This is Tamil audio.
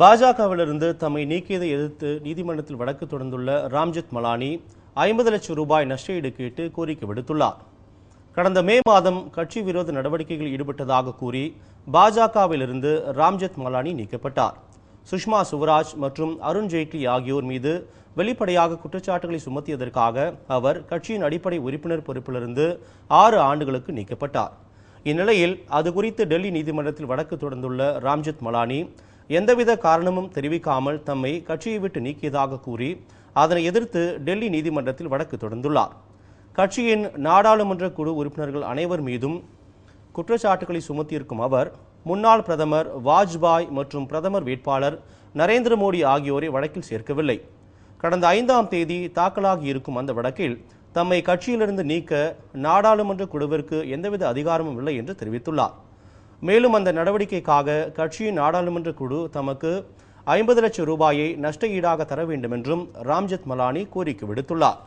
பாஜகவிலிருந்து தம்மை நீக்கியதை எதிர்த்து நீதிமன்றத்தில் வழக்கு தொடர்ந்துள்ள ராம்ஜித் மலானி ஐம்பது லட்சம் ரூபாய் நஷ்டஈடு கேட்டு கோரிக்கை விடுத்துள்ளார். கடந்த மே மாதம் கட்சி விரோத நடவடிக்கைகளில் ஈடுபட்டதாக கூறி பாஜகவிலிருந்து ராம்ஜெத் மலானி நீக்கப்பட்டார். சுஷ்மா சுவராஜ் மற்றும் அருண் ஜேட்லி ஆகியோர் மீது வெளிப்படையாக குற்றச்சாட்டுகளை சுமத்தியதற்காக அவர் கட்சியின் அடிப்படை உறுப்பினர் பொறுப்பிலிருந்து ஆறு ஆண்டுகளுக்கு நீக்கப்பட்டார். இந்நிலையில் அது குறித்து டெல்லி நீதிமன்றத்தில் வழக்கு தொடர்ந்துள்ள ராம்ஜெத் மலானி எந்தவித காரணமும் தெரிவிக்காமல் தம்மை கட்சியை விட்டு நீக்கியதாக கூறி அதனை எதிர்த்து டெல்லி நீதிமன்றத்தில் வழக்கு தொடர்ந்துள்ளார். கட்சியின் நாடாளுமன்ற குழு உறுப்பினர்கள் அனைவர் மீதும் குற்றச்சாட்டுகளை சுமத்தியிருக்கும் அவர் முன்னாள் பிரதமர் வாஜ்பாய் மற்றும் பிரதமர் வேட்பாளர் நரேந்திர மோடி ஆகியோரை வழக்கில் சேர்க்கவில்லை. கடந்த ஐந்தாம் தேதி தாக்கலாகி இருக்கும் அந்த வழக்கில் தம்மை கட்சியிலிருந்து நீக்க நாடாளுமன்ற குழுவிற்கு எந்தவித அதிகாரமும் இல்லை என்று தெரிவித்துள்ளார். மேலும் அந்த நடவடிக்கைக்காக கட்சியின் நாடாளுமன்ற குழு தமக்கு ஐம்பது லட்சம் ரூபாயை நஷ்ட ஈடாக தர வேண்டும் என்றும் ராம்ஜெத் மலானி கோரிக்கை விடுத்துள்ளார்.